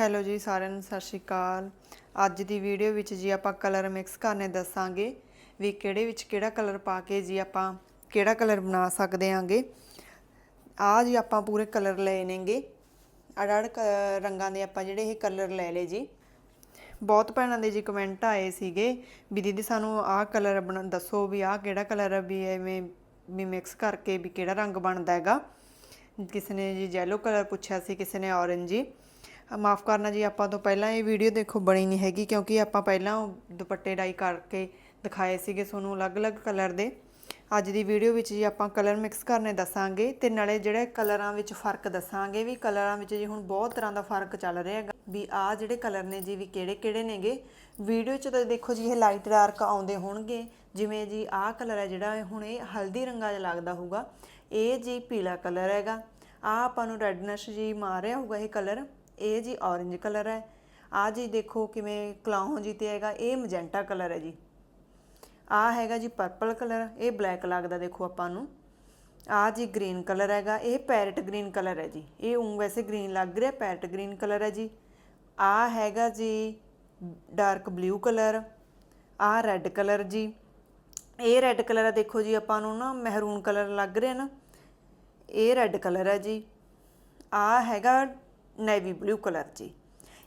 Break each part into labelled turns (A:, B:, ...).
A: Hello ਜੀ ਸਾਰਿਆਂ ਨੂੰ, ਸਤਿ ਸ਼੍ਰੀ ਅਕਾਲ। ਅੱਜ ਦੀ ਵੀਡੀਓ ਵਿੱਚ ਜੀ ਆਪਾਂ ਕਲਰ ਮਿਕਸ ਕਰਨੇ ਦੱਸਾਂਗੇ ਵੀ ਕਿਹੜੇ ਵਿੱਚ ਕਿਹੜਾ ਕਲਰ ਪਾ ਕੇ ਜੀ ਆਪਾਂ ਕਿਹੜਾ ਕਲਰ ਬਣਾ ਸਕਦੇ ਆਂਗੇ। ਆ ਜੀ ਆਪਾਂ ਪੂਰੇ ਕਲਰ ਲਏ ਨੇਗੇ। ਅੜ ਅੜ ਰੰਗਾਂ ਦੇ ਆਪਾਂ ਜਿਹੜੇ ਇਹ ਕਲਰ ਲੈ ਲਏ ਜੀ। ਬਹੁਤ ਭੈਣਾਂ ਦੇ ਜੀ ਕਮੈਂਟ ਆਏ ਸੀਗੇ ਵੀ ਦੀਦੀ ਸਾਨੂੰ ਆਹ ਕਲਰ ਬਣਾ ਦੱਸੋ ਵੀ ਆਹ ਕਿਹੜਾ ਕਲਰ ਵੀ ਐਵੇਂ ਵੀ ਮਿਕਸ ਕਰਕੇ ਵੀ ਕਿਹੜਾ ਰੰਗ ਬਣਦਾ ਹੈਗਾ। ਕਿਸੇ ਨੇ ਜੀ ਯੈਲੋ ਕਲਰ ਪੁੱਛਿਆ ਸੀ, ਕਿਸੇ ਨੇ ਔਰੰਜ ਜੀ। ਮਾਫ ਕਰਨਾ ਜੀ, ਆਪਾਂ ਤੋਂ ਪਹਿਲਾਂ ਇਹ ਵੀਡੀਓ ਦੇਖੋ ਬਣੀ ਨਹੀਂ ਹੈਗੀ ਕਿਉਂਕਿ ਆਪਾਂ ਪਹਿਲਾਂ ਦੁਪੱਟੇ ਡਾਈ ਕਰਕੇ ਦਿਖਾਏ ਸੀਗੇ ਤੁਹਾਨੂੰ ਅਲੱਗ-ਅਲੱਗ ਕਲਰ ਦੇ। ਅੱਜ ਦੀ ਵੀਡੀਓ ਵਿੱਚ ਜੀ ਆਪਾਂ ਕਲਰ ਮਿਕਸ ਕਰਨੇ ਦੱਸਾਂਗੇ ਤੇ ਨਾਲੇ ਜਿਹੜੇ ਕਲਰਾਂ ਵਿੱਚ ਫ਼ਰਕ ਦੱਸਾਂਗੇ ਵੀ ਕਲਰਾਂ ਵਿੱਚ ਜੀ ਹੁਣ ਬਹੁਤ ਤਰ੍ਹਾਂ ਦਾ ਫ਼ਰਕ ਚੱਲ ਰਿਹਾ ਹੈਗਾ। ਵੀ ਆਹ ਜਿਹੜੇ ਕਲਰ ਨੇ ਜੀ, ਵੀ ਕਿਹੜੇ-ਕਿਹੜੇ ਨੇਗੇ। ਵੀਡੀਓ 'ਚ ਤਾਂ ਦੇਖੋ ਜੀ, ਇਹ ਲਾਈਟ ਡਾਰਕ ਆਉਂਦੇ ਹੋਣਗੇ। ਜਿਵੇਂ ਜੀ ਆਹ ਕਲਰ ਹੈ ਜਿਹੜਾ ਹੁਣ ਇਹ ਹਲਦੀ ਰੰਗਾ ਜਿਹਾ ਲੱਗਦਾ ਹੋਊਗਾ। ਇਹ ਜੀ ਪੀਲਾ ਕਲਰ ਹੈਗਾ। ਆ ਆਪਾਂ ਨੂੰ ਰੈਡਨੈਸ ਜੀ ਮਾਰ ਰਿਹਾ ਹੋਊਗਾ ਇਹ ਕਲਰ। ਇਹ ਜੀ ਔਰੇਂਜ ਕਲਰ ਹੈ। ਆ ਜੀ ਦੇਖੋ ਕਿਵੇਂ ਕਲਾਉਂ ਜੀ ਤੇ ਹੈਗਾ, ਇਹ ਮਜੈਂਟਾ ਕਲਰ ਹੈ ਜੀ। ਆ ਹੈਗਾ ਜੀ ਪਰਪਲ ਕਲਰ ਇਹ ਬਲੈਕ ਲੱਗਦਾ ਦੇਖੋ ਆਪਾਂ ਨੂੰ। ਆ ਜੀ ਗ੍ਰੀਨ ਕਲਰ ਹੈਗਾ, ਇਹ ਪੈਰਟ ਗ੍ਰੀਨ ਕਲਰ ਹੈ ਜੀ। ਇਹ ਉਂ ਵੈਸੇ ਗ੍ਰੀਨ ਲੱਗ ਰਿਹਾ ਪੈਰਟ ਗ੍ਰੀਨ ਕਲਰ ਹੈ ਜੀ। ਆ ਹੈਗਾ ਜੀ ਡਾਰਕ ਬਲੂ ਕਲਰ ਆ ਰੈੱਡ ਕਲਰ ਜੀ। ਇਹ ਰੈੱਡ ਕਲਰ ਆ ਦੇਖੋ ਜੀ ਆਪਾਂ ਨੂੰ ਨਾ ਮਹਿਰੂਨ ਕਲਰ ਲੱਗ ਰਿਹਾ ਨਾ। ਇਹ ਰੈੱਡ ਕਲਰ ਹੈ ਜੀ। ਆ ਹੈਗਾ ਨੇਵੀ ਬਲੂ ਕਲਰ 'ਚ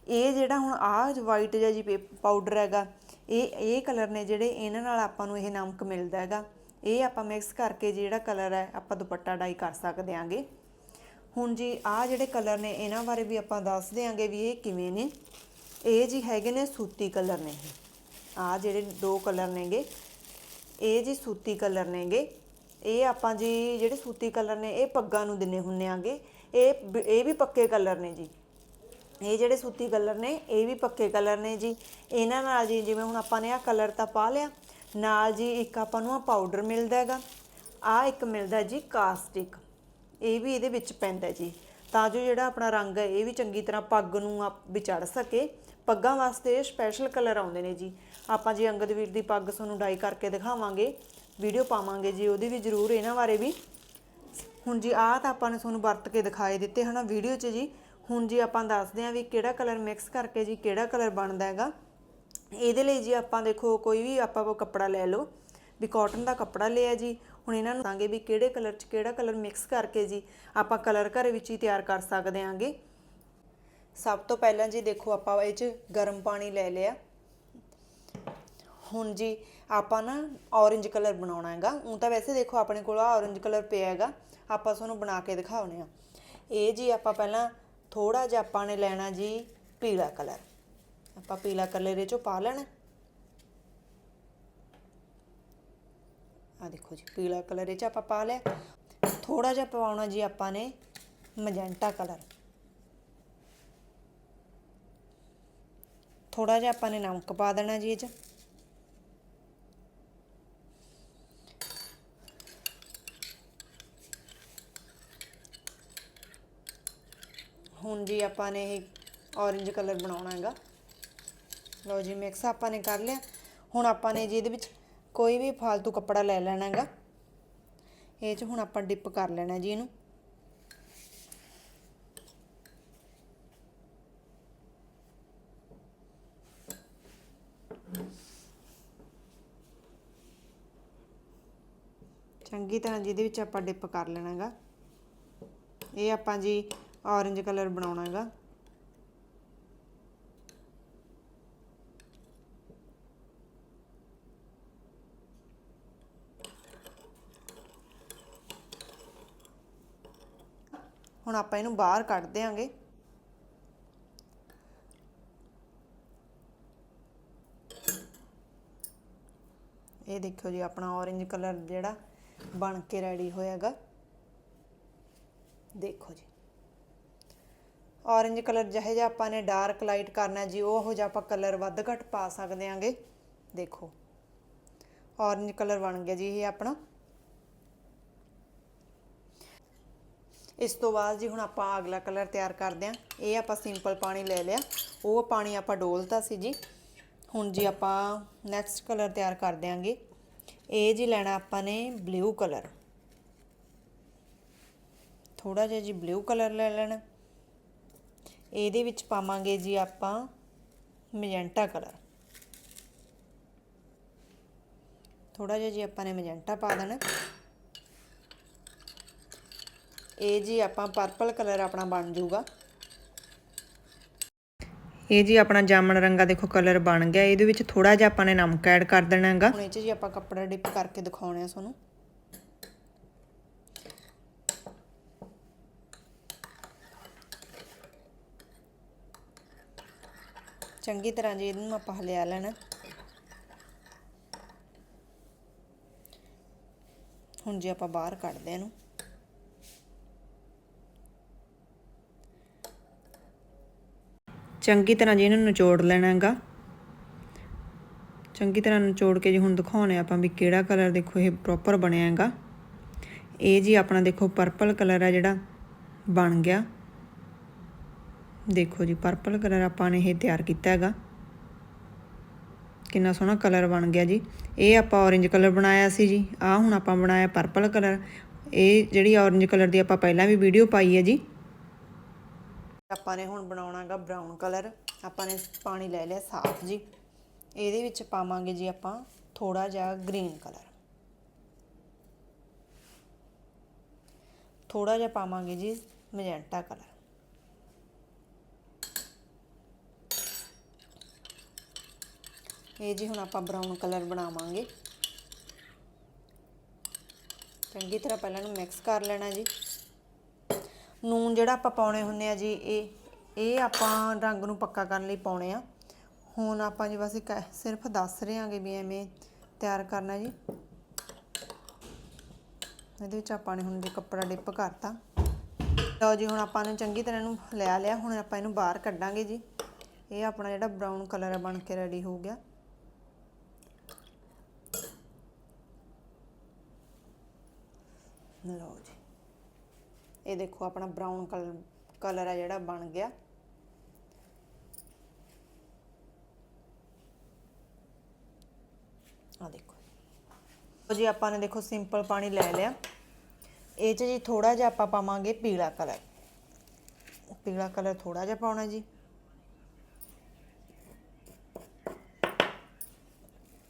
A: ਇਹ ਜਿਹੜਾ ਹੁਣ ਆਹ ਵਾਈਟ ਜਿਹਾ ਜੀ ਪਾਊਡਰ ਹੈਗਾ, ਇਹ ਇਹ ਕਲਰ ਨੇ ਜਿਹੜੇ ਇਹਨਾਂ ਨਾਲ ਆਪਾਂ ਨੂੰ ਇਹ ਨਮਕ ਮਿਲਦਾ ਹੈਗਾ। ਇਹ ਆਪਾਂ ਮਿਕਸ ਕਰਕੇ ਜਿਹੜਾ ਕਲਰ ਹੈ, ਆਪਾਂ ਦੁਪੱਟਾ ਡਾਈ ਕਰ ਸਕਦੇ ਆਂਗੇ। ਹੁਣ ਜੀ ਆਹ ਜਿਹੜੇ ਕਲਰ ਨੇ, ਇਹਨਾਂ ਬਾਰੇ ਵੀ ਆਪਾਂ ਦੱਸ ਦਿਆਂਗੇ ਵੀ ਇਹ ਕਿਵੇਂ ਨੇ। ਇਹ ਜੀ ਹੈਗੇ ਨੇ ਸੂਤੀ ਕਲਰ ਨੇ ਆਹ ਜਿਹੜੇ ਦੋ ਕਲਰ ਨੇਗੇ, ਇਹ ਜੀ ਸੂਤੀ ਕਲਰ ਨੇਗੇ। ਇਹ ਆਪਾਂ ਜੀ ਜਿਹੜੇ ਸੂਤੀ ਕਲਰ ਨੇ, ਇਹ ਪੱਗਾਂ ਨੂੰ ਦਿੰਨੇ ਹੁੰਨੇ ਆਂਗੇ। ਇਹ ਬ- ਇਹ ਵੀ ਪੱਕੇ ਕਲਰ ਨੇ ਜੀ। ਇਹ ਜਿਹੜੇ ਸੂਤੀ ਕਲਰ ਨੇ, ਇਹ ਵੀ ਪੱਕੇ ਕਲਰ ਨੇ ਜੀ। ਇਹਨਾਂ ਨਾਲ ਜੀ, ਜਿਵੇਂ ਹੁਣ ਆਪਾਂ ਨੇ ਆ ਕਲਰ ਤਾਂ ਪਾ ਲਿਆ, ਨਾਲ ਜੀ ਇੱਕ ਆਪਾਂ ਨੂੰ ਆ ਪਾਊਡਰ ਮਿਲਦਾ ਹੈਗਾ। ਆ ਇੱਕ ਮਿਲਦਾ ਜੀ ਕਾਸਟਿਕ। ਇਹ ਵੀ ਇਹਦੇ ਵਿੱਚ ਪੈਂਦਾ ਜੀ। ਤਾਂ ਜੋ ਜਿਹੜਾ ਆਪਣਾ ਰੰਗ ਹੈ, ਇਹ ਵੀ ਚੰਗੀ ਤਰ੍ਹਾਂ ਪੱਗ ਨੂੰ ਆਪ ਵੀ ਸਕੇ। ਪੱਗਾਂ ਵਾਸਤੇ ਸਪੈਸ਼ਲ ਕਲਰ ਆਉਂਦੇ ਨੇ ਜੀ। ਆਪਾਂ ਜੀ ਅੰਗਦ ਵੀਰ ਦੀ ਪੱਗ ਤੁਹਾਨੂੰ ਡਾਈ ਕਰਕੇ ਦਿਖਾਵਾਂਗੇ। ਵੀਡੀਓ ਪਾਵਾਂਗੇ ਜੀ, ਉਹਦੇ ਵੀ ਜ਼ਰੂਰ ਇਹਨਾਂ ਬਾਰੇ ਵੀ। ਹੁਣ ਜੀ, ਆਹ ਤਾਂ ਆਪਾਂ ਨੇ ਤੁਹਾਨੂੰ ਵਰਤ ਕੇ ਦਿਖਾਏ ਦਿੱਤੇ ਹਨਾ ਵੀਡੀਓ 'ਚ ਜੀ। ਹੁਣ ਜੀ, ਆਪਾਂ ਦੱਸਦੇ ਆਂ ਵੀ ਕਿਹੜਾ ਕਲਰ ਮਿਕਸ ਕਰਕੇ ਜੀ, ਕਿਹੜਾ ਕਲਰ ਬਣਦਾ ਹੈਗਾ। ਇਹਦੇ ਲਈ ਜੀ, ਆਪਾਂ ਦੇਖੋ, ਕੋਈ ਵੀ ਆਪਾਂ ਉਹ ਕੱਪੜਾ ਲੈ ਲਓ, ਵੀ ਕਾਟਨ ਦਾ ਕੱਪੜਾ ਲਿਆ ਜੀ। ਹੁਣ ਇਹਨਾਂ ਨੂੰ ਦਾਂਗੇ ਵੀ ਕਿਹੜੇ ਕਲਰ 'ਚ ਕਿਹੜਾ ਕਲਰ ਮਿਕਸ ਕਰਕੇ ਜੀ, ਆਪਾਂ ਕਲਰ ਘਰ ਵਿੱਚ ਹੀ ਤਿਆਰ ਕਰ ਸਕਦੇ ਆਂਗੇ ਸਭ ਤੋਂ ਪਹਿਲਾਂ ਜੀ, ਦੇਖੋ, ਆਪਾਂ ਇਹ 'ਚ ਗਰਮ ਪਾਣੀ ਲੈ ਲਿਆ। ਹੁਣ ਜੀ ਆਪਾਂ ਨਾ ਔਰੇਂਜ ਕਲਰ ਬਣਾਉਣਾ ਹੈਗਾ ਉਹ ਤਾਂ ਵੈਸੇ ਦੇਖੋ ਆਪਣੇ ਕੋਲ ਆ ਔਰੇਂਜ ਕਲਰ ਪਿਆ ਹੈਗਾ, ਆਪਾਂ ਤੁਹਾਨੂੰ ਬਣਾ ਕੇ ਦਿਖਾਉਨੇ ਆ। ਇਹ ਜੀ ਆਪਾਂ ਪਹਿਲਾਂ ਥੋੜਾ ਜਿਹਾ ਆਪਾਂ ਨੇ ਲੈਣਾ ਜੀ ਪੀਲਾ ਕਲਰ ਆਪਾਂ ਪੀਲਾ ਕਲਰ ਇਹ ਚੋਂ ਪਾ ਲੈਣਾ। ਆ ਦੇਖੋ ਜੀ, ਪੀਲਾ ਕਲਰ ਇਹ ਚ ਆਪਾਂ ਪਾ ਲਿਆ। ਥੋੜਾ ਜਿਹਾ ਪਵਾਉਣਾ ਜੀ ਆਪਾਂ ਨੇ ਮਜੈਂਟਾ ਕਲਰ ਥੋੜਾ ਜਿਹਾ ਆਪਾਂ ਨੇ ਨਮਕ ਪਾ ਦੇਣਾ ਜੀ ਇਹ ਚ। ਹੁਣ ਜੀ ਆਪਾਂ ਨੇ ਇਹ orange ਕਲਰ ਬਣਾਉਣਾ ਹੈਗਾ। ਲਓ ਜੀ ਮਿਕਸ ਆਪਾਂ ਨੇ ਕਰ ਲਿਆ। ਹੁਣ ਆਪਾਂ ਨੇ ਜੀ ਇਹਦੇ ਵਿੱਚ ਕੋਈ ਵੀ ਫालतू ਕੱਪੜਾ ਲੈ ਲੈਣਾ ਹੈਗਾ। ਇਹ ਚ ਹੁਣ ਆਪਾਂ ਡਿਪ ਕਰ ਲੈਣਾ ਜੀ ਇਹਨੂੰ। ਚੰਗੀ ਤਰ੍ਹਾਂ ਜਿਹਦੇ ਵਿੱਚ ਆਪਾਂ ਡਿਪ ਕਰ ਲੈਣਾ ਹੈਗਾ। ਇਹ ਆਪਾਂ ਜੀ orange ਕਲਰ ਬਣਾਉਣਾ ਹੈਗਾ। ਹੁਣ ਆਪਾਂ ਇਹਨੂੰ ਬਾਹਰ ਕੱਢ ਦਿਆਂਗੇ। ਇਹ ਦੇਖੋ ਜੀ, ਆਪਣਾ orange ਕਲਰ ਜਿਹੜਾ ਬਣ ਕੇ ਰੈਡੀ ਹੋਇਆਗਾ ਦੇਖੋ ਜੀ। Orange ਕਲਰ ਜਿਹੇ ਜਿਹਾ ਆਪਾਂ ਨੇ ਡਾਰਕ ਲਾਈਟ ਕਰਨਾ ਜੀ, ਉਹੋ ਜਿਹਾ ਆਪਾਂ ਕਲਰ ਵੱਧ ਘੱਟ ਪਾ ਸਕਦੇ ਆਂਗੇ ਦੇਖੋ, orange ਕਲਰ ਬਣ ਗਿਆ ਜੀ ਇਹ ਆਪਣਾ। ਇਸ ਤੋਂ ਬਾਅਦ ਜੀ ਹੁਣ ਆਪਾਂ ਅਗਲਾ ਕਲਰ ਤਿਆਰ ਕਰਦੇ ਆਂ ਇਹ ਆਪਾਂ ਸਿੰਪਲ ਪਾਣੀ ਲੈ ਲਿਆ। ਉਹ ਪਾਣੀ ਆਪਾਂ ਡੋਲਤਾ ਸੀ ਜੀ। ਹੁਣ ਜੀ ਆਪਾਂ ਨੈਕਸਟ ਕਲਰ ਤਿਆਰ ਕਰ ਦਿਆਂਗੇ ਇਹ ਜੀ ਲੈਣਾ ਆਪਾਂ ਨੇ ਬਲੂ ਕਲਰ ਥੋੜਾ ਜਿਹਾ ਜੀ ਬਲੂ ਕਲਰ ਲੈ ਲੈਣਾ। ਇਹਦੇ ਵਿੱਚ ਪਾਵਾਂਗੇ ਜੀ ਆਪਾਂ ਮੈਜੈਂਟਾ ਕਲਰ। ਥੋੜਾ ਜਿਹਾ ਜੀ ਆਪਾਂ ਨੇ ਮੈਜੈਂਟਾ ਪਾ ਦੇਣਾ। ਇਹ ਜੀ ਆਪਾਂ ਪਰਪਲ ਕਲਰ ਆਪਣਾ ਬਣ ਜਾਊਗਾ। ਇਹ ਜੀ ਆਪਣਾ ਜਾਮਣ ਰੰਗਾ ਦੇਖੋ ਕਲਰ ਬਣ ਗਿਆ। ਇਹਦੇ ਵਿੱਚ ਥੋੜਾ ਜਿਹਾ ਆਪਾਂ ਨੇ ਨਮਕ ਐਡ ਕਰ ਦੇਣਾ ਹੈਗਾ। ਹੁਣ ਇਹ 'ਚ ਜੀ ਆਪਾਂ ਕੱਪੜਾ ਡਿਪ ਕਰਕੇ ਦਿਖਾਉਣੇ ਆ ਤੁਹਾਨੂੰ। ਚੰਗੀ ਤਰ੍ਹਾਂ ਜੀ ਇਹਨੂੰ ਆਪਾਂ ਹਲਿਆ ਲੈਣਾ। ਹੁਣ ਜੀ ਆਪਾਂ ਬਾਹਰ ਕੱਢਦੇ ਇਹਨੂੰ। ਚੰਗੀ ਤਰ੍ਹਾਂ ਜੀ ਇਹਨੂੰ ਨਿਚੋੜ ਲੈਣਾ ਹੈਗਾ ਚੰਗੀ ਤਰ੍ਹਾਂ ਨਿਚੋੜ ਕੇ ਜੀ ਹੁਣ ਦਿਖਾਉਣੇ ਆਪਾਂ ਵੀ ਕਿਹੜਾ ਕਲਰ ਦੇਖੋ ਇਹ ਪ੍ਰੋਪਰ ਬਣਿਆ ਹੈਗਾ ਇਹ ਜੀ ਆਪਣਾ ਦੇਖੋ ਪਰਪਲ ਕਲਰ ਆ ਜਿਹੜਾ ਬਣ ਗਿਆ। ਦੇਖੋ ਜੀ ਪਰਪਲ ਕਲਰ ਆਪਾਂ ਨੇ ਇਹ ਤਿਆਰ ਕੀਤਾ ਹੈਗਾ। ਕਿੰਨਾ ਸੋਹਣਾ ਕਲਰ ਬਣ ਗਿਆ ਜੀ। ਇਹ ਆਪਾਂ orange ਕਲਰ ਬਣਾਇਆ ਸੀ ਜੀ। ਆ ਹੁਣ ਆਪਾਂ ਬਣਾਇਆ ਪਰਪਲ ਕਲਰ ਇਹ ਜਿਹੜੀ orange ਕਲਰ ਦੀ ਆਪਾਂ ਪਹਿਲਾਂ ਵੀ ਵੀਡੀਓ ਪਾਈ ਹੈ ਜੀ। ਆਪਾਂ ਨੇ ਹੁਣ ਬਣਾਉਣਾਗਾ ਬ੍ਰਾਊਨ ਕਲਰ ਆਪਾਂ ਨੇ ਪਾਣੀ ਲੈ ਲਿਆ ਸਾਫ਼ ਜੀ। ਇਹਦੇ ਵਿੱਚ ਪਾਵਾਂਗੇ ਜੀ ਆਪਾਂ ਥੋੜਾ ਜਿਹਾ ਗ੍ਰੀਨ ਕਲਰ ਥੋੜਾ ਜਿਹਾ ਪਾਵਾਂਗੇ ਜੀ ਮੈਜੈਂਟਾ ਕਲਰ ਇਹ ਜੀ ਹੁਣ ਆਪਾਂ ਬਰਾਊਨ ਕਲਰ ਬਣਾਵਾਂਗੇ। ਚੰਗੀ ਤਰ੍ਹਾਂ ਪਹਿਲਾਂ ਨੂੰ ਮਿਕਸ ਕਰ ਲੈਣਾ ਜੀ। ਨੂਨ ਜਿਹੜਾ ਆਪਾਂ ਪਾਉਣੇ ਹੁੰਦੇ ਆ ਜੀ, ਇਹ ਇਹ ਆਪਾਂ ਰੰਗ ਨੂੰ ਪੱਕਾ ਕਰਨ ਲਈ ਪਾਉਣੇ ਆ। ਹੁਣ ਆਪਾਂ ਜੀ ਬਸ ਇੱਕ ਸਿਰਫ ਦੱਸ ਰਹੇ ਹਾਂਗੇ ਵੀ ਐਵੇਂ ਤਿਆਰ ਕਰਨਾ ਜੀ। ਇਹਦੇ ਵਿੱਚ ਆਪਾਂ ਨੇ ਹੁਣ ਜੀ ਕੱਪੜਾ ਡਿਪ ਕਰਤਾ। ਲਓ ਜੀ, ਹੁਣ ਆਪਾਂ ਨੇ ਚੰਗੀ ਤਰ੍ਹਾਂ ਇਹਨੂੰ ਲਿਆ ਲਿਆ, ਹੁਣ ਆਪਾਂ ਇਹਨੂੰ ਬਾਹਰ ਕੱਢਾਂਗੇ ਜੀ। ਇਹ ਆਪਣਾ ਜਿਹੜਾ ਬਰਾਊਨ ਕਲਰ ਬਣ ਕੇ ਰੈਡੀ ਹੋ ਗਿਆ ਲਓ ਜੀ ਇਹ ਦੇਖੋ ਆਪਣਾ ਬਰਾਊਨ ਕਲਰ ਕਲਰ ਆ ਜਿਹੜਾ ਬਣ ਗਿਆ। ਆ ਦੇਖੋ ਲਓ ਜੀ, ਆਪਾਂ ਨੇ ਦੇਖੋ ਸਿੰਪਲ ਪਾਣੀ ਲੈ ਲਿਆ। ਇਹ ਚ ਜੀ ਥੋੜਾ ਜਿਹਾ ਆਪਾਂ ਪਾਵਾਂਗੇ ਪੀਲਾ ਕਲਰ ਪੀਲਾ ਕਲਰ ਥੋੜਾ ਜਿਹਾ ਪਾਉਣਾ ਜੀ।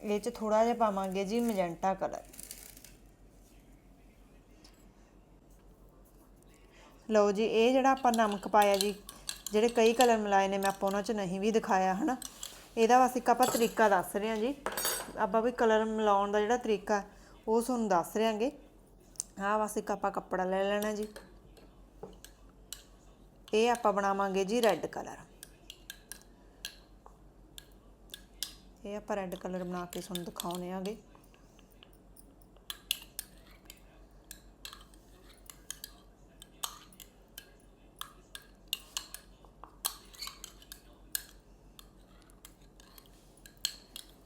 A: ਇਹ ਚ ਥੋੜਾ ਜਿਹਾ ਪਾਵਾਂਗੇ ਜੀ ਮੈਜੈਂਟਾ ਕਲਰ ਲਓ ਜੀ, ਇਹ ਜਿਹੜਾ ਆਪਾਂ ਨਮਕ ਪਾਇਆ ਜੀ, ਜਿਹੜੇ ਕਈ ਕਲਰ ਮਿਲਾਏ ਨੇ, ਮੈਂ ਆਪਾਂ ਉਹਨਾਂ 'ਚ ਨਹੀਂ ਵੀ ਦਿਖਾਇਆ, ਹਨਾ? ਇਹਦਾ ਬਸ ਇੱਕ ਆਪਾਂ ਤਰੀਕਾ ਦੱਸ ਰਹੇ ਹਾਂ ਜੀ। ਆਪਾਂ ਵੀ ਕਲਰ ਮਿਲਾਉਣ ਦਾ ਜਿਹੜਾ ਤਰੀਕਾ, ਉਹ ਤੁਹਾਨੂੰ ਦੱਸ ਰਹੇ ਹਾਂਗੇ ਆਹ ਬਸ ਇੱਕ ਆਪਾਂ ਕੱਪੜਾ ਲੈ ਲੈਣਾ ਜੀ। ਇਹ ਆਪਾਂ ਬਣਾਵਾਂਗੇ ਜੀ ਰੈੱਡ ਕਲਰ ਇਹ ਆਪਾਂ ਰੈੱਡ ਕਲਰ ਬਣਾ ਕੇ ਤੁਹਾਨੂੰ ਦਿਖਾਉਣੇ ਆਗੇ।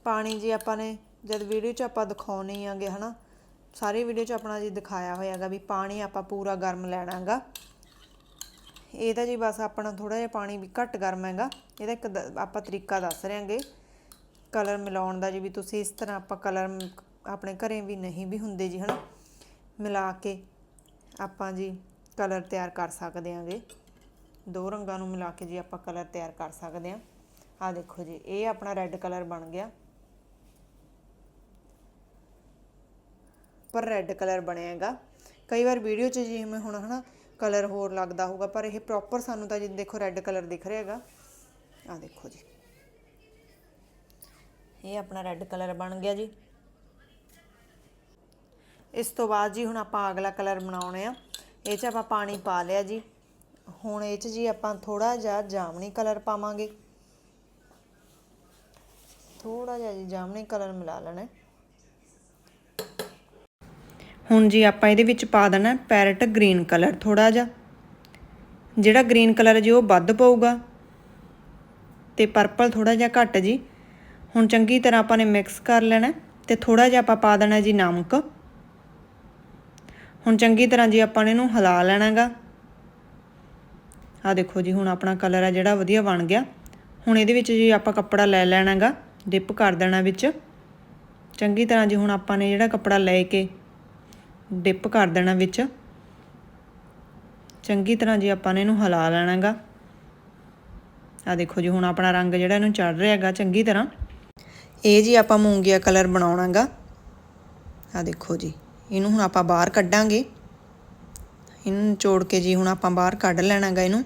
A: ਪਾਣੀ ਜੀ ਆਪਾਂ ਨੇ ਜਦ ਵੀਡੀਓ 'ਚ ਆਪਾਂ ਦਿਖਾਉਣੇ ਆਂਗੇ ਹਨਾ, ਸਾਰੀ ਵੀਡੀਓ 'ਚ ਆਪਣਾ ਜੀ ਦਿਖਾਇਆ ਹੋਇਆਗਾ ਵੀ ਪਾਣੀ ਆਪਾਂ ਪੂਰਾ ਗਰਮ ਲੈਣਾਗਾ ਇਹ ਤਾਂ ਜੀ ਬਸ ਆਪਣਾ ਥੋੜਾ ਜਿਹਾ ਪਾਣੀ ਵੀ ਘੱਟ ਗਰਮ ਹੈਗਾ, ਇਹਦਾ ਇੱਕ ਦ- ਆਪਾਂ ਤਰੀਕਾ ਦੱਸ ਰਹੇ ਹਾਂਗੇ। ਕਲਰ ਮਿਲਾਉਣ ਦਾ ਜੀ ਵੀ ਤੁਸੀਂ ਇਸ ਤਰ੍ਹਾਂ ਆਪਾਂ ਕਲਰ ਆਪਣੇ ਘਰੇ ਵੀ ਨਹੀਂ ਵੀ ਹੁੰਦੇ ਜੀ ਹਨਾ, ਮਿਲਾ ਕੇ ਆਪਾਂ ਜੀ ਕਲਰ ਤਿਆਰ ਕਰ ਸਕਦੇ ਹਾਂਗੇ। ਦੋ ਰੰਗਾਂ ਨੂੰ ਮਿਲਾ ਕੇ ਜੀ ਆਪਾਂ ਕਲਰ ਤਿਆਰ ਕਰ ਸਕਦੇ ਹਾਂ। ਆ ਦੇਖੋ ਜੀ, ਇਹ ਆਪਣਾ ਰੈੱਡ ਕਲਰ ਬਣ ਗਿਆ। ਪਰ ਰੈੱਡ ਕਲਰ ਬਣਿਆ ਹੈਗਾ ਕਈ ਵਾਰ ਵੀਡੀਓ 'ਚ ਜਿਵੇਂ ਹੁਣ ਹਨਾ ਕਲਰ ਹੋਰ ਲੱਗਦਾ ਹੋਊਗਾ, ਪਰ ਇਹ ਪ੍ਰੋਪਰ ਸਾਨੂੰ ਤਾਂ ਜੀ ਦੇਖੋ ਰੈੱਡ ਕਲਰ ਦਿਖ ਰਿਹਾ ਹੈਗਾ ਆ ਦੇਖੋ ਜੀ। ਇਹ ਆਪਣਾ ਰੈੱਡ ਕਲਰ ਬਣ ਗਿਆ ਜੀ। ਇਸ ਤੋਂ ਬਾਅਦ ਜੀ ਹੁਣ ਆਪਾਂ ਅਗਲਾ ਕਲਰ ਬਣਾਉਣੇ ਆ। ਇਹ 'ਚ ਆਪਾਂ ਪਾਣੀ ਪਾ ਲਿਆ ਜੀ। ਹੁਣ ਇਹ 'ਚ ਜੀ ਆਪਾਂ ਥੋੜਾ ਜਿਹਾ ਜਾਮਣੀ ਕਲਰ ਪਾਵਾਂਗੇ। ਥੋੜਾ ਜਿਹਾ ਜੀ ਜਾਮਣੀ ਕਲਰ ਮਿਲਾ ਲੈਣਾ। ਹੁਣ ਜੀ ਆਪਾਂ ਇਹਦੇ ਵਿੱਚ ਪਾ ਦੇਣਾ ਪੈਰਟ ਗ੍ਰੀਨ ਕਲਰ ਥੋੜਾ ਜਿਹਾ। ਜਿਹੜਾ ਗ੍ਰੀਨ ਕਲਰ ਜੀ ਉਹ ਵੱਧ ਪਊਗਾ। ਤੇ ਪਰਪਲ ਥੋੜਾ ਜਿਹਾ ਘੱਟ ਜੀ। ਹੁਣ ਚੰਗੀ ਤਰ੍ਹਾਂ ਆਪਾਂ ਨੇ ਮਿਕਸ ਕਰ ਲੈਣਾ ਤੇ ਥੋੜਾ ਜਿਹਾ ਆਪਾਂ ਪਾ ਦੇਣਾ ਜੀ ਨਮਕ। ਹੁਣ ਚੰਗੀ ਤਰ੍ਹਾਂ ਜੀ ਆਪਾਂ ਨੇ ਇਹਨੂੰ ਹਿਲਾ ਲੈਣਾਗਾ। ਆ ਦੇਖੋ ਜੀ, ਹੁਣ ਆਪਣਾ ਕਲਰ ਆ ਜਿਹੜਾ ਵਧੀਆ ਬਣ ਗਿਆ। ਹੁਣ ਇਹਦੇ ਵਿੱਚ ਜੀ ਆਪਾਂ ਕੱਪੜਾ ਲੈ ਲੈਣਾਗਾ, ਡਿਪ ਕਰ ਦੇਣਾ ਵਿੱਚ। ਚੰਗੀ ਤਰ੍ਹਾਂ ਜੀ ਹੁਣ ਆਪਾਂ ਨੇ ਜਿਹੜਾ ਕੱਪੜਾ ਲੈ ਕੇ ਡਿਪ ਕਰ ਦੇਣਾ ਵਿੱਚ। ਚੰਗੀ ਤਰ੍ਹਾਂ ਜੀ ਆਪਾਂ ਨੇ ਇਹਨੂੰ ਹਿਲਾ ਲੈਣਾਗਾ। ਆ ਦੇਖੋ ਜੀ, ਹੁਣ ਆਪਣਾ ਰੰਗ ਜਿਹੜਾ ਇਹਨੂੰ ਚੜ ਰਿਹਾ ਹੈਗਾ, ਚੰਗੀ ਤਰ੍ਹਾਂ। ਇਹ ਜੀ ਆਪਾਂ ਮੂੰਗੀਆ ਕਲਰ ਬਣਾਉਣਾਗਾ। ਆ ਦੇਖੋ ਜੀ, ਇਹਨੂੰ ਹੁਣ ਆਪਾਂ ਬਾਹਰ ਕੱਢਾਂਗੇ। ਇਹਨੂੰ ਨਿਚੋੜ ਕੇ ਜੀ ਹੁਣ ਆਪਾਂ ਬਾਹਰ ਕੱਢ ਲੈਣਾਗਾ ਇਹਨੂੰ।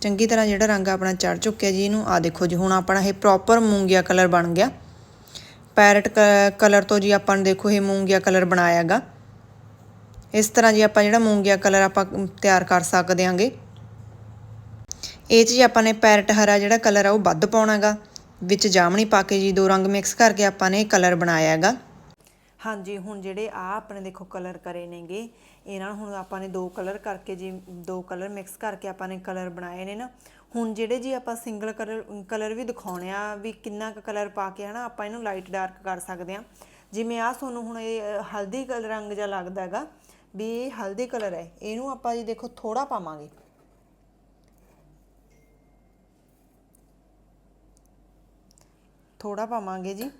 A: ਚੰਗੀ ਤਰ੍ਹਾਂ ਜਿਹੜਾ ਰੰਗ ਆਪਣਾ ਚੜ ਚੁੱਕਿਆ ਜੀ ਇਹਨੂੰ ਆ ਦੇਖੋ ਜੀ, ਹੁਣ ਆਪਣਾ ਇਹ ਪ੍ਰੋਪਰ ਮੂੰਗੀਆ ਕਲਰ ਬਣ ਗਿਆ। ਪੈਰਟ ਕਲਰ ਤੋਂ ਜੀ ਆਪਾਂ ਨੇ ਦੇਖੋ ਇਹ ਮੂੰਗੀਆ ਕਲਰ ਬਣਾਇਆਗਾ ਇਸ ਤਰ੍ਹਾਂ ਜੀ ਆਪਾਂ ਜਿਹੜਾ ਮੂੰਗੀਆ ਕਲਰ ਆਪਾਂ ਤਿਆਰ ਕਰ ਸਕਦੇ ਆਂਗੇ ਇਹ 'ਚ ਜੀ ਆਪਾਂ ਨੇ ਪੈਰਟ ਹਰਾ ਜਿਹੜਾ ਕਲਰ ਆ ਉਹ ਵੱਧ ਪਾਉਣਾਗਾ ਵਿੱਚ ਜਾਮਣੀ ਪਾ ਕੇ ਜੀ ਦੋ ਰੰਗ ਮਿਕਸ ਕਰਕੇ ਆਪਾਂ ਨੇ ਕਲਰ ਬਣਾਇਆ ਹੈਗਾ। ਹਾਂਜੀ, ਹੁਣ ਜਿਹੜੇ ਆ ਆਪਣੇ ਦੇਖੋ ਕਲਰ ਕਰੇ ਨੇਗੇ, ਇਹਨਾਂ ਨੂੰ ਹੁਣ ਆਪਾਂ ਨੇ ਦੋ ਕਲਰ ਕਰਕੇ ਜੀ, ਦੋ ਕਲਰ ਮਿਕਸ ਕਰਕੇ ਆਪਾਂ ਨੇ ਕਲਰ ਬਣਾਏ ਨੇ ਨਾ। ਹੁਣ ਜਿਹੜੇ ਜੀ ਆਪਾਂ ਸਿੰਗਲ ਕਲਰ ਕਲਰ ਵੀ ਦਿਖਾਉਣੇ ਆ, ਵੀ ਕਿੰਨਾ ਕੁ ਕਲਰ ਪਾ ਕੇ ਹਨਾ ਆਪਾਂ ਇਹਨੂੰ ਲਾਈਟ ਡਾਰਕ ਕਰ ਸਕਦੇ ਆ। ਜਿਵੇਂ ਆ ਤੁਹਾਨੂੰ ਹੁਣ ਇਹ ਹਲਦੀ ਕਲਰ ਰੰਗ ਜਿਹਾ ਲੱਗਦਾ ਹੈਗਾ, ਵੀ ਇਹ ਹਲਦੀ ਕਲਰ ਹੈ, ਇਹਨੂੰ ਆਪਾਂ ਜੀ ਦੇਖੋ ਥੋੜਾ ਪਾਵਾਂਗੇ। ਥੋੜਾ ਪਾਵਾਂਗੇ ਜੀ।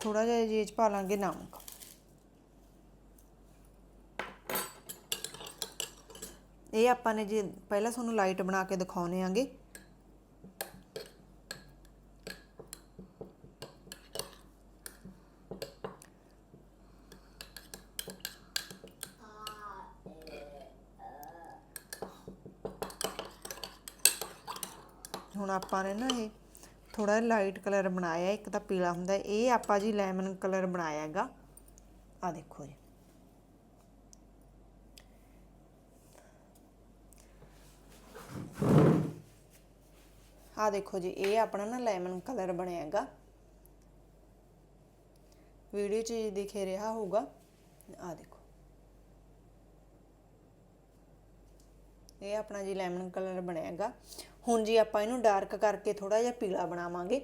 A: ਥੋੜਾ ਜਿਹਾ ਜੀ 'ਚ ਪਾ ਲਾਂਗੇ ਨਮਕ। ਇਹ ਆਪਾਂ ਨੇ ਜੇ ਪਹਿਲਾਂ ਤੁਹਾਨੂੰ ਲਾਈਟ ਬਣਾ ਕੇ ਦਿਖਾਉਨੇ ਆਂਗੇ। ਹੁਣ ਆਪਾਂ ਨੇ ਨਾ ਇਹ ਥੋੜਾ ਲਾਈਟ ਕਲਰ ਬਣਾਇਆ, ਇੱਕ ਤਾਂ ਪੀਲਾ ਹੁੰਦਾ, ਇਹ ਆਪਾਂ ਜੀ ਲੈਮਨ ਕਲਰ ਬਣਾਇਆ ਹੈਗਾ। ਆ ਦੇਖੋ ਜੀ। ਆ ਦੇਖੋ ਜੀ, ਇਹ ਆਪਣਾ ਨਾ ਲੈਮਨ ਕਲਰ ਬਣਿਆ ਵੀਡੀਓ 'ਚ ਜੀ ਰਿਹਾ ਹੋਊਗਾ ਆ ਦੇਖੋ। ਇਹ ਆਪਣਾ ਜੀ ਲੈਮਨ ਕਲਰ ਬਣਿਆ ਹੁਣ ਜੀ ਆਪਾਂ ਇਹਨੂੰ ਡਾਰਕ ਕਰਕੇ ਥੋੜਾ ਜਿਹਾ ਪੀਲਾ ਬਣਾਵਾਂਗੇ।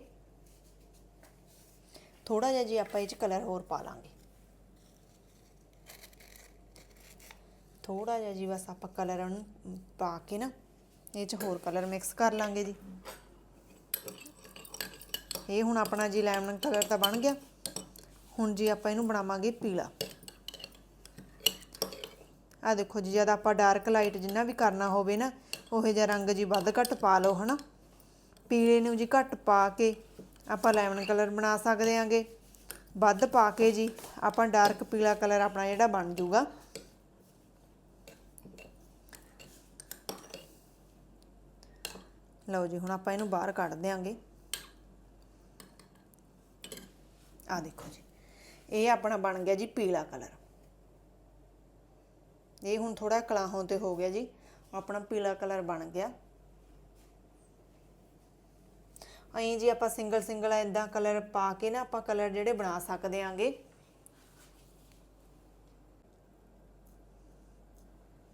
A: ਥੋੜਾ ਜਿਹਾ ਜੀ ਆਪਾਂ ਇਹ 'ਚ ਕਲਰ ਹੋਰ ਪਾ ਲਾਂਗੇ। ਥੋੜਾ ਜਿਹਾ ਜੀ ਬਸ ਆਪਾਂ ਕਲਰ ਨੂੰ ਪਾ ਕੇ ਨਾ, ਇਹ 'ਚ ਹੋਰ ਕਲਰ ਮਿਕਸ ਕਰ ਲਾਂਗੇ ਜੀ। ਇਹ ਹੁਣ ਆਪਣਾ ਜੀ ਲੈਮਨ ਕਲਰ ਤਾਂ ਬਣ ਗਿਆ। ਹੁਣ ਜੀ ਆਪਾਂ ਇਹਨੂੰ ਬਣਾਵਾਂਗੇ ਪੀਲਾ। ਆ ਦੇਖੋ ਜੀ, ਜਦ ਆਪਾਂ ਡਾਰਕ ਲਾਈਟ ਜਿੰਨਾ ਵੀ ਕਰਨਾ ਹੋਵੇ ਨਾ, ਉਹੇ ਜਿਹਾ ਰੰਗ ਜੀ ਵੱਧ ਘੱਟ ਪਾ ਲਓ, ਹਨਾ। ਪੀਲੇ ਨੂੰ ਜੀ ਘੱਟ ਪਾ ਕੇ ਆਪਾਂ ਲੈਮਨ ਕਲਰ ਬਣਾ ਸਕਦੇ ਆਂਗੇ। ਵੱਧ ਪਾ ਕੇ ਜੀ ਆਪਾਂ ਡਾਰਕ ਪੀਲਾ ਕਲਰ ਆਪਣਾ ਜਿਹੜਾ ਬਣ ਜਾਊਗਾ ਲਓ ਜੀ, ਹੁਣ ਆਪਾਂ ਇਹਨੂੰ ਬਾਹਰ ਕੱਢ ਦਿਆਂਗੇ। ਆ ਦੇਖੋ ਜੀ। ਇਹ ਆਪਣਾ ਬਣ ਗਿਆ ਜੀ ਪੀਲਾ ਕਲਰ। ਇਹ ਹੁਣ ਥੋੜਾ ਕਲਾਹੋਂ ਤੇ ਹੋ ਗਿਆ ਜੀ। ਆਪਣਾ ਪੀਲਾ ਕਲਰ ਬਣ ਗਿਆ। ਅਹੀਂ ਜੀ ਆਪਾਂ ਸਿੰਗਲ ਸਿੰਗਲ ਇਦਾਂ ਕਲਰ ਪਾ ਕੇ ਨਾ ਆਪਾਂ ਕਲਰ ਜਿਹੜੇ ਬਣਾ ਸਕਦੇ ਆਂਗੇ।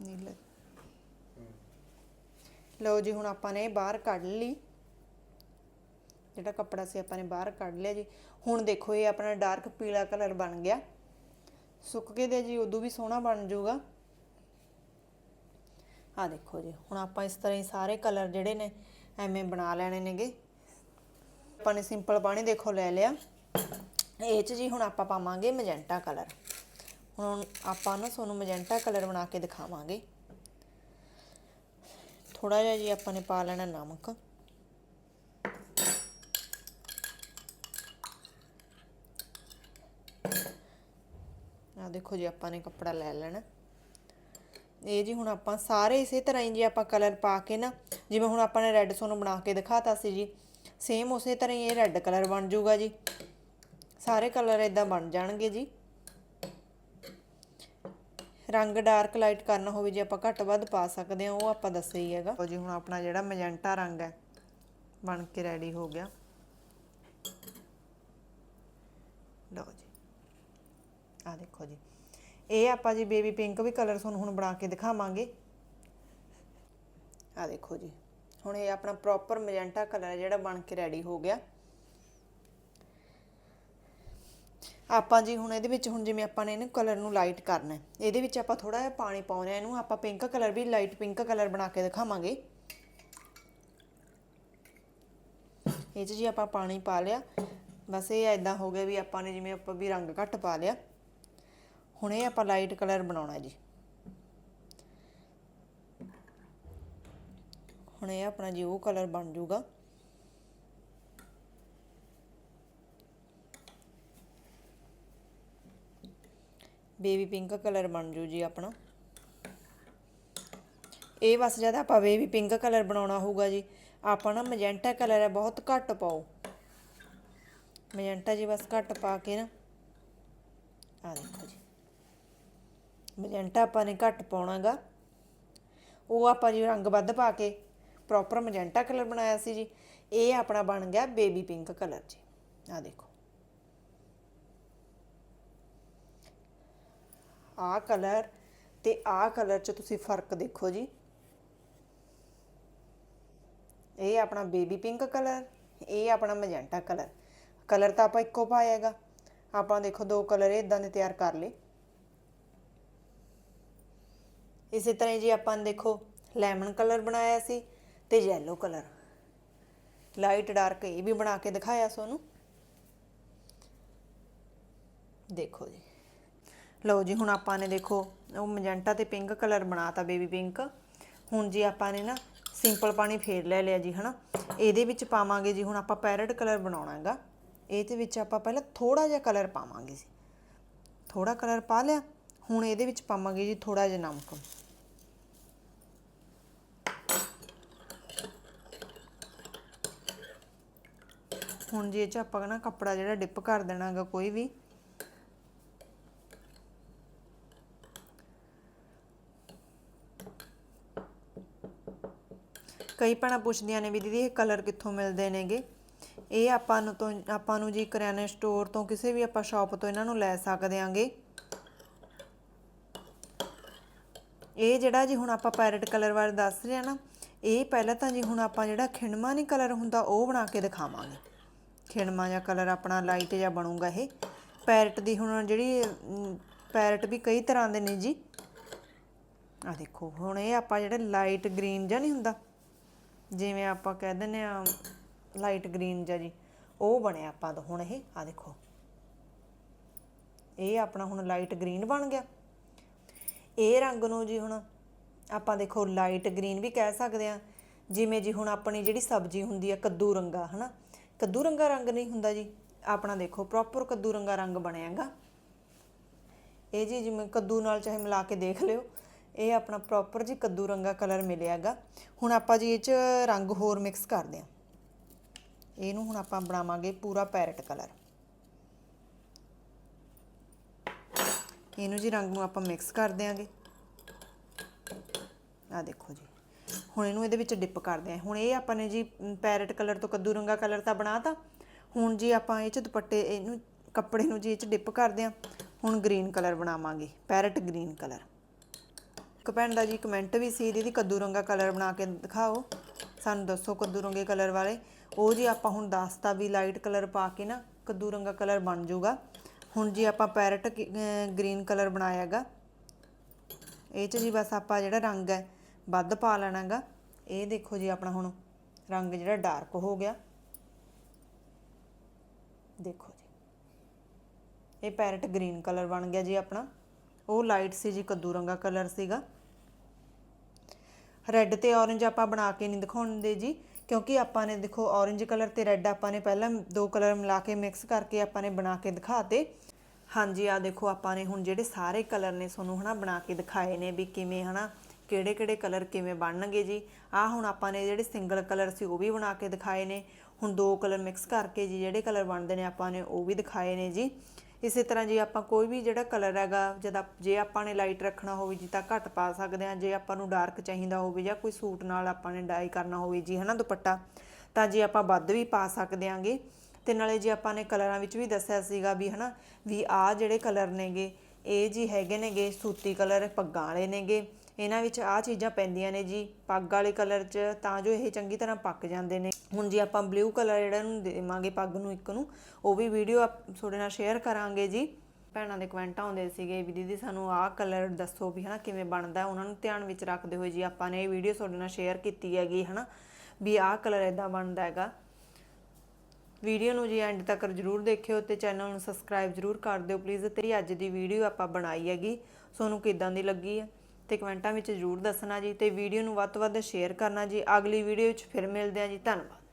A: ਨੀਲਾ। ਲਓ ਜੀ, ਹੁਣ ਆਪਾਂ ਨੇ ਬਾਹਰ ਕੱਢ ਲਈ। ਜਿਹੜਾ ਕੱਪੜਾ ਸੀ ਆਪਾਂ ਨੇ ਬਾਹਰ ਕੱਢ ਲਿਆ ਜੀ। ਹੁਣ ਦੇਖੋ ਇਹ ਆਪਣਾ ਡਾਰਕ ਪੀਲਾ ਕਲਰ ਬਣ ਗਿਆ। ਸੁੱਕ ਕੇ ਦੇ ਜੀ ਉਦੋਂ ਵੀ ਸੋਹਣਾ ਬਣ ਜਾਊਗਾ। ਆ ਦੇਖੋ ਜੀ, ਹੁਣ ਆਪਾਂ ਇਸ ਤਰ੍ਹਾਂ ਹੀ ਸਾਰੇ ਕਲਰ ਜਿਹੜੇ ਨੇ ਐਵੇਂ ਬਣਾ ਲੈਣੇ ਨੇਗੇ। ਆਪਾਂ ਨੇ ਸਿੰਪਲ ਪਾਣੀ ਦੇਖੋ ਲੈ ਲਿਆ। ਇਹ ਚ ਜੀ ਹੁਣ ਆਪਾਂ ਪਾਵਾਂਗੇ ਮੈਜੈਂਟਾ ਕਲਰ ਹੁਣ ਆਪਾਂ ਨਾ ਤੁਹਾਨੂੰ ਮੈਜੈਂਟਾ ਕਲਰ ਬਣਾ ਕੇ ਦਿਖਾਵਾਂਗੇ। ਥੋੜਾ ਜਿਹਾ ਜੀ ਆਪਾਂ ਨੇ ਪਾ ਲੈਣਾ ਨਮਕ ਆ ਦੇਖੋ ਜੀ, ਆਪਾਂ ਨੇ ਕੱਪੜਾ ਲੈ ਲੈਣਾ। ਇਹ ਜੀ ਹੁਣ ਆਪਾਂ ਸਾਰੇ ਇਸੇ ਤਰ੍ਹਾਂ ਹੀ ਜੀ ਆਪਾਂ ਕਲਰ ਪਾ ਕੇ ਨਾ, ਜਿਵੇਂ ਹੁਣ ਆਪਾਂ ਨੇ ਰੈੱਡ ਸੋਨੂੰ ਬਣਾ ਕੇ ਦਿਖਾਤਾ ਸੀ ਜੀ ਸੇਮ ਉਸੇ ਤਰ੍ਹਾਂ ਹੀ ਇਹ ਰੈੱਡ ਕਲਰ ਬਣ ਜਾਊਗਾ ਜੀ। ਸਾਰੇ ਕਲਰ ਇਦਾਂ ਬਣ ਜਾਣਗੇ ਜੀ। ਰੰਗ ਡਾਰਕ ਲਾਈਟ ਕਰਨਾ ਹੋਵੇ ਜੇ ਆਪਾਂ ਘੱਟ ਵੱਧ ਪਾ ਸਕਦੇ ਹਾਂ, ਉਹ ਆਪਾਂ ਦੱਸਿਆ ਹੀ ਹੈਗਾ। ਜੀ, ਹੁਣ ਆਪਣਾ ਜਿਹੜਾ ਮੈਜੈਂਟਾ ਰੰਗ ਹੈ, ਬਣ ਕੇ ਰੈਡੀ ਹੋ ਗਿਆ। ਲਓ ਜੀ। ਆ ਦੇਖੋ ਜੀ ਇਹ ਆਪਾਂ ਜੀ ਬੇਬੀ ਪਿੰਕ ਵੀ ਕਲਰ ਤੁਹਾਨੂੰ ਹੁਣ ਬਣਾ ਕੇ ਦਿਖਾਵਾਂਗੇ। ਆ ਦੇਖੋ ਜੀ, ਹੁਣ ਇਹ ਆਪਣਾ ਪ੍ਰੋਪਰ ਮੈਜੈਂਟਾ ਕਲਰ ਹੈ ਜਿਹੜਾ ਬਣ ਕੇ ਰੈਡੀ ਹੋ ਗਿਆ। ਆਪਾਂ ਜੀ ਹੁਣ ਇਹਦੇ ਵਿੱਚ ਹੁਣ ਜਿਵੇਂ ਆਪਾਂ ਨੇ ਇਹਨੂੰ ਕਲਰ ਨੂੰ ਲਾਈਟ ਕਰਨਾ ਇਹਦੇ ਵਿੱਚ ਆਪਾਂ ਥੋੜਾ ਜਿਹਾ ਪਾਣੀ ਪਾਉਣਾ ਹੈ, ਇਹਨੂੰ ਆਪਾਂ ਪਿੰਕ ਕਲਰ ਵੀ ਲਾਈਟ ਪਿੰਕ ਕਲਰ ਬਣਾ ਕੇ ਦਿਖਾਵਾਂਗੇ। ਇਹ 'ਚ ਜੀ ਆਪਾਂ ਪਾਣੀ ਪਾ ਲਿਆ, ਬਸ ਇਹ ਐਦਾਂ ਹੋ ਗਿਆ ਵੀ ਆਪਾਂ ਨੇ ਜਿਵੇਂ ਆਪਾਂ ਵੀ ਰੰਗ ਘੱਟ ਪਾ ਲਿਆ। ਹੁਣੇ ਆਪਾਂ ਲਾਈਟ ਕਲਰ ਬਣਾਉਣਾ ਜੀ। ਹੁਣੇ ਆਪਣਾ ਜੀ ਉਹ ਕਲਰ ਬਣ ਜਾਊਗਾ ਬੇਬੀ ਪਿੰਕ ਕਲਰ ਬਣ ਜੂ ਜੀ ਆਪਣਾ। ਇਹ ਬਸ ਜਦ ਆਪਾਂ ਬੇਬੀ ਪਿੰਕ ਕਲਰ ਬਣਾਉਣਾ ਹੋਊਗਾ ਜੀ, ਆਪਾਂ ਨਾ ਮੈਜੈਂਟਾ ਕਲਰ ਹੈ ਬਹੁਤ ਘੱਟ ਪਾਓ। ਮੈਜੈਂਟਾ ਜੀ ਬਸ ਘੱਟ ਪਾ ਕੇ ਨਾ ਆ ਦੇਖੋ ਜੀ। ਮਜੈਂਟਾ ਆਪਾਂ ਨੇ ਘੱਟ ਪਾਉਣਾਗਾ। ਉਹ ਆਪਾਂ ਜੀ ਰੰਗ ਵੱਧ ਪਾ ਕੇ ਪ੍ਰੋਪਰ ਮਜੈਂਟਾ ਕਲਰ ਬਣਾਇਆ ਸੀ ਜੀ। ਇਹ ਆਪਣਾ ਬਣ ਗਿਆ ਬੇਬੀ ਪਿੰਕ ਕਲਰ ਜੀ। ਆ ਦੇਖੋ। ਆਹ ਕਲਰ ਤੇ ਆਹ ਕਲਰ 'ਚ ਤੁਸੀਂ ਫ਼ਰਕ ਦੇਖੋ ਜੀ। ਇਹ ਆਪਣਾ ਬੇਬੀ ਪਿੰਕ ਕਲਰ ਇਹ ਆਪਣਾ ਮਜੈਂਟਾ ਕਲਰ ਕਲਰ ਤਾਂ ਆਪਾਂ ਇੱਕੋ ਪਾਇਆਗਾ ਆਪਾਂ ਦੇਖੋ ਦੋ ਕਲਰ ਇਦਾਂ ਦੇ ਤਿਆਰ ਕਰ ਲਏ। ਇਸੇ ਤਰ੍ਹਾਂ ਹੀ ਜੀ ਆਪਾਂ ਨੇ ਦੇਖੋ, ਲੈਮਨ ਕਲਰ ਬਣਾਇਆ ਸੀ ਤੇ ਯੈਲੋ ਕਲਰ। ਲਾਈਟ ਡਾਰਕ ਇਹ ਵੀ ਬਣਾ ਕੇ ਦਿਖਾਇਆ ਸੋਨੂੰ ਦੇਖੋ ਜੀ। ਲਓ ਜੀ, ਹੁਣ ਆਪਾਂ ਨੇ ਦੇਖੋ, ਉਹ ਮੈਜੈਂਟਾ ਤੇ ਪਿੰਕ ਕਲਰ ਬਣਾਤਾ ਬੇਬੀ ਪਿੰਕ ਹੁਣ ਜੀ ਆਪਾਂ ਨੇ ਨਾ ਸਿੰਪਲ ਪਾਣੀ ਫੇਰ ਲੈ ਲਿਆ ਜੀ, ਹਨਾ। ਇਹਦੇ ਵਿੱਚ ਪਾਵਾਂਗੇ ਜੀ, ਹੁਣ ਆਪਾਂ ਪੈਰਟ ਕਲਰ ਬਣਾਉਣਾ ਹੈਗਾ ਇਹਦੇ ਵਿੱਚ ਆਪਾਂ ਪਹਿਲਾਂ ਥੋੜਾ ਜਿਹਾ ਕਲਰ ਪਾਵਾਂਗੇ ਜੀ। ਥੋੜਾ ਕਲਰ ਪਾ ਲਿਆ। ਹੁਣ ਇਹਦੇ ਵਿੱਚ ਪਾਵਾਂਗੇ ਜੀ ਥੋੜਾ ਜਿਹਾ ਨਮਕ। ਹੁਣ ਜੀ ਇਹ ਚ ਆਪਾਂ ਨਾ ਕੱਪੜਾ ਜਿਹੜਾ ਡਿਪ ਕਰ ਦੇਣਾਗਾ ਕੋਈ ਵੀ। ਕਈ ਭੈਣਾਂ ਪੁੱਛਦੀਆਂ ਨੇ ਵੀ ਦੀਦੀ ਇਹ ਕਲਰ ਕਿੱਥੋਂ ਮਿਲਦੇ ਨੇਗੇ? ਇਹ ਆਪਾਂ ਨੂੰ ਤੋਂ, ਆਪਾਂ ਨੂੰ ਜੀ ਕਰਿਆਨੇ ਸਟੋਰ ਤੋਂ ਕਿਸੇ ਵੀ ਆਪਾਂ ਸ਼ਾਪ ਤੋਂ ਇਹਨਾਂ ਨੂੰ ਲੈ ਸਕਦੇ ਆਂਗੇ। ਇਹ ਜਿਹੜਾ ਜੀ ਹੁਣ ਆਪਾਂ ਪੈਰਟ ਕਲਰ ਬਾਰੇ ਦੱਸ ਰਹੇ ਆ ਨਾ, ਇਹ ਪਹਿਲਾਂ ਤਾਂ ਜੀ ਹੁਣ ਆਪਾਂ ਜਿਹੜਾ ਖਿੰਡਮਾ ਨਹੀਂ ਕਲਰ ਹੁੰਦਾ, ਉਹ ਬਣਾ ਕੇ ਦਿਖਾਵਾਂਗੇ। ਖਿੰਡਮਾ ਜਾਂ ਕਲਰ ਆਪਣਾ ਲਾਈਟ ਜਾਂ ਬਣੂਗਾ ਇਹ। ਪੈਰਟ ਦੀ ਹੁਣ ਜਿਹੜੀ ਪੈਰਟ ਵੀ ਕਈ ਤਰ੍ਹਾਂ ਦੇ ਨੇ ਜੀ। ਆ ਦੇਖੋ, ਹੁਣ ਇਹ ਆਪਾਂ ਜਿਹੜਾ ਲਾਈਟ ਗ੍ਰੀਨ ਜਾਂ ਨਹੀਂ ਹੁੰਦਾ, ਜਿਵੇਂ ਆਪਾਂ ਕਹਿ ਦਿੰਦੇ ਆ ਲਾਈਟ ਗ੍ਰੀਨ ਜਿਹਾ ਜੀ, ਉਹ ਬਣਿਆ ਆਪਾਂ ਦਾ ਹੁਣ ਇਹ ਆ ਦੇਖੋ। ਇਹ ਆਪਣਾ ਹੁਣ ਲਾਈਟ ਗ੍ਰੀਨ ਬਣ ਗਿਆ। ਇਹ ਰੰਗ ਨੂੰ ਜੀ ਹੁਣ ਆਪਾਂ ਦੇਖੋ ਲਾਈਟ ਗ੍ਰੀਨ ਵੀ ਕਹਿ ਸਕਦੇ ਆ ਜਿਵੇਂ ਜੀ ਹੁਣ ਆਪਣੀ ਜਿਹੜੀ ਸਬਜ਼ੀ ਹੁੰਦੀ ਆ, ਕੱਦੂ ਰੰਗਾ, ਹਨਾ? ਕੱਦੂ ਰੰਗਾ ਰੰਗ ਨਹੀਂ ਹੁੰਦਾ ਜੀ। ਆਪਣਾ ਦੇਖੋ ਪ੍ਰੋਪਰ ਕੱਦੂ ਰੰਗਾ ਰੰਗ ਬਣਿਆਗਾ। ਇਹ ਜੀ ਜਿਵੇਂ ਕੱਦੂ ਨਾਲ ਚਾਹੇ ਮਿਲਾ ਕੇ ਦੇਖ ਲਿਓ, ਇਹ ਆਪਣਾ ਪ੍ਰੋਪਰ ਜੀ ਕੱਦੂ ਰੰਗਾ ਕਲਰ ਮਿਲਿਆਗਾ। ਹੁਣ ਆਪਾਂ ਜੀ ਇਹ ਚ ਰੰਗ ਹੋਰ ਮਿਕਸ ਕਰਦੇ ਆ। ਇਹਨੂੰ ਹੁਣ ਆਪਾਂ ਬਣਾਵਾਂਗੇ ਪੂਰਾ ਪੈਰਟ ਕਲਰ ਇਹਨੂੰ ਜੀ ਰੰਗ ਨੂੰ ਆਪਾਂ ਮਿਕਸ ਕਰ ਦਿਆਂਗੇ। ਆ ਦੇਖੋ ਜੀ। ਹੁਣ ਇਹਨੂੰ ਇਹਦੇ ਵਿੱਚ ਡਿਪ ਕਰਦੇ ਆ। ਹੁਣ ਇਹ ਆਪਾਂ ਨੇ ਜੀ ਪੈਰਟ ਕਲਰ ਤੋਂ ਕੱਦੂ ਰੰਗਾ ਕਲਰ ਤਾਂ ਬਣਾਤਾ। ਹੁਣ ਜੀ ਆਪਾਂ ਇਹ ਚ ਦੁਪੱਟੇ, ਇਹਨੂੰ ਕੱਪੜੇ ਨੂੰ ਜੀ ਇਹ ਚ ਡਿਪ ਕਰਦੇ ਆ। ਹੁਣ ਗ੍ਰੀਨ ਕਲਰ ਬਣਾਵਾਂਗੇ, ਪੈਰਟ ਗ੍ਰੀਨ ਕਲਰ। ਇੱਕ ਭੈਣ ਦਾ ਜੀ ਕਮੈਂਟ ਵੀ ਸੀ, ਦੀਦੀ ਕੱਦੂ ਰੰਗਾ ਕਲਰ ਬਣਾ ਕੇ ਦਿਖਾਓ। ਸਾਨੂੰ ਦੱਸੋ ਕੱਦੂ ਰੰਗੇ ਕਲਰ ਵਾਲੇ। ਉਹ ਜੀ ਆਪਾਂ ਹੁਣ ਦੱਸਤਾ ਵੀ ਲਾਈਟ ਕਲਰ ਪਾ ਕੇ ਨਾ ਕੱਦੂ ਰੰਗਾ ਕਲਰ ਬਣ ਜਾਊਗਾ ਹੁਣ ਜੀ ਆਪਾਂ ਪੈਰਟ ਗ੍ਰੀਨ ਕਲਰ ਬਣਾਇਆਗਾ ਇਹ ਚ ਜੀ ਬਸ ਆਪਾਂ ਜਿਹੜਾ ਰੰਗ ਹੈ ਵੱਧ ਪਾ ਲੈਣਾਗਾ। ਇਹ ਦੇਖੋ ਜੀ ਆਪਣਾ ਹੁਣ ਰੰਗ ਜਿਹੜਾ ਡਾਰਕ ਹੋ ਗਿਆ। ਦੇਖੋ ਜੀ। ਇਹ ਪੈਰਟ ਗ੍ਰੀਨ ਕਲਰ ਬਣ ਗਿਆ ਜੀ ਆਪਣਾ। ਉਹ ਲਾਈਟ ਸੀ ਜੀ ਕੱਦੂ ਰੰਗਾ ਕਲਰ ਸੀਗਾ। ਰੈੱਡ ਤੇ ਔਰੇਂਜ ਆਪਾਂ ਬਣਾ ਕੇ ਨਹੀਂ ਦਿਖਾਉਂਦੇ ਜੀ, ਕਿਉਂਕਿ ਆਪਾਂ ਨੇ ਦੇਖੋ ਔਰੇਂਜ ਕਲਰ ਤੇ ਰੈੱਡ ਆਪਾਂ ਨੇ ਪਹਿਲਾਂ ਦੋ ਕਲਰ ਮਿਲਾ ਕੇ ਮਿਕਸ ਕਰਕੇ ਆਪਾਂ ਨੇ ਬਣਾ ਕੇ ਦਿਖਾਤੇ। ਹਾਂਜੀ ਆ ਦੇਖੋ ਆਪਾਂ ਨੇ ਹੁਣ ਜਿਹੜੇ ਸਾਰੇ ਕਲਰ ਨੇ ਤੁਹਾਨੂੰ ਹਨਾ ਬਣਾ ਕੇ ਦਿਖਾਏ ਨੇ ਵੀ ਕਿਵੇਂ ਹਨਾ ਕਿਹੜੇ ਕਿਹੜੇ ਕਲਰ ਕਿਵੇਂ ਬਣਨਗੇ ਜੀ? ਆ ਹੁਣ ਆਪਾਂ ਨੇ ਜਿਹੜੇ ਸਿੰਗਲ ਕਲਰ ਸੀ ਉਹ ਵੀ ਬਣਾ ਕੇ ਦਿਖਾਏ ਨੇ। ਹੁਣ ਦੋ ਕਲਰ ਮਿਕਸ ਕਰਕੇ ਜੀ, ਜਿਹੜੇ ਕਲਰ ਬਣਦੇ ਨੇ ਆਪਾਂ ਨੇ ਉਹ ਵੀ ਦਿਖਾਏ ਨੇ ਜੀ। ਇਸੇ ਤਰ੍ਹਾਂ ਜੇ ਆਪਾਂ ਕੋਈ ਵੀ ਜਿਹੜਾ ਕਲਰ ਹੈਗਾ, ਜਦ ਜੇ ਆਪਾਂ ਨੇ ਲਾਈਟ ਰੱਖਣਾ ਹੋਵੇ ਜੀ ਤਾਂ ਘੱਟ ਪਾ ਸਕਦੇ ਹਾਂ। ਜੇ ਆਪਾਂ ਨੂੰ ਡਾਰਕ ਚਾਹੀਦਾ ਹੋਵੇ ਜਾਂ ਕੋਈ ਸੂਟ ਨਾਲ ਆਪਾਂ ਨੇ ਡਾਈ ਕਰਨਾ ਹੋਵੇ ਜੀ, ਹਨਾ ਦੁਪੱਟਾ, ਤਾਂ ਜੇ ਆਪਾਂ ਵੱਧ ਵੀ ਪਾ ਸਕਦੇ ਆਂਗੇ ਤੇ ਨਾਲੇ ਜੇ ਆਪਾਂ ਨੇ ਕਲਰਾਂ ਵਿੱਚ ਵੀ ਦੱਸਿਆ ਸੀਗਾ ਵੀ, ਹਨਾ, ਵੀ ਆਹ ਜਿਹੜੇ ਕਲਰ ਨੇਗੇ, ਇਹ ਜੀ ਹੈਗੇ ਨੇਗੇ ਸੂਤੀ ਕਲਰ, ਪੱਗਾਂ ਵਾਲੇ ਨੇਗੇ। ਇਹਨਾਂ ਵਿੱਚ ਆਹ ਚੀਜ਼ਾਂ ਪੈਂਦੀਆਂ ਨੇ ਜੀ, ਪੱਗ ਵਾਲੇ ਕਲਰ 'ਚ ਤਾਂ ਜੋ ਇਹ ਚੰਗੀ ਤਰ੍ਹਾਂ ਪੱਕ ਜਾਂਦੇ ਨੇ। ਹੁਣ ਜੀ ਆਪਾਂ ਬਲੂ ਕਲਰ ਜਿਹੜਾ ਨੂੰ ਦੇਵਾਂਗੇ ਪੱਗ ਨੂੰ ਇੱਕ ਨੂੰ, ਉਹ ਵੀ ਵੀਡੀਓ ਤੁਹਾਡੇ ਨਾਲ ਸ਼ੇਅਰ ਕਰਾਂਗੇ ਜੀ। ਭੈਣਾਂ ਦੇ ਕਮੈਂਟ ਆਉਂਦੇ ਸੀਗੇ ਵੀ ਦੀਦੀ ਸਾਨੂੰ ਆਹ ਕਲਰ ਦੱਸੋ ਵੀ ਹਨਾ ਕਿਵੇਂ ਬਣਦਾ ਉਹਨਾਂ ਨੂੰ ਧਿਆਨ ਵਿੱਚ ਰੱਖਦੇ ਹੋਏ ਜੀ ਆਪਾਂ ਨੇ ਇਹ ਵੀਡੀਓ ਤੁਹਾਡੇ ਨਾਲ ਸ਼ੇਅਰ ਕੀਤੀ ਹੈਗੀ ਹਨਾ ਵੀ ਆਹ ਕਲਰ ਇਦਾਂ ਬਣਦਾ ਹੈਗਾ। ਵੀਡੀਓ ਨੂੰ ਜੀ ਐਂਡ ਤੱਕ ਜਰੂਰ ਦੇਖਿਓ ਤੇ ਚੈਨਲ ਨੂੰ ਸਬਸਕ੍ਰਾਈਬ ਜਰੂਰ ਕਰ ਦਿਓ ਪਲੀਜ਼ ਤੇਰੀ ਅੱਜ ਦੀ ਵੀਡੀਓ ਆਪਾਂ ਬਣਾਈ ਹੈਗੀ, ਤੁਹਾਨੂੰ ਕਿਦਾਂ ਦੀ ਲੱਗੀ ਹੈ? ਤੇ ਕਮੈਂਟਾਂ ਵਿੱਚ ਜਰੂਰ ਦੱਸਣਾ ਜੀ ਤੇ ਵੀਡੀਓ ਨੂੰ ਵੱਧ ਤੋਂ ਵੱਧ ਸ਼ੇਅਰ ਕਰਨਾ ਜੀ। ਅਗਲੀ ਵੀਡੀਓ ਵਿੱਚ ਫਿਰ ਮਿਲਦੇ ਹਾਂ ਜੀ। ਧੰਨਵਾਦ।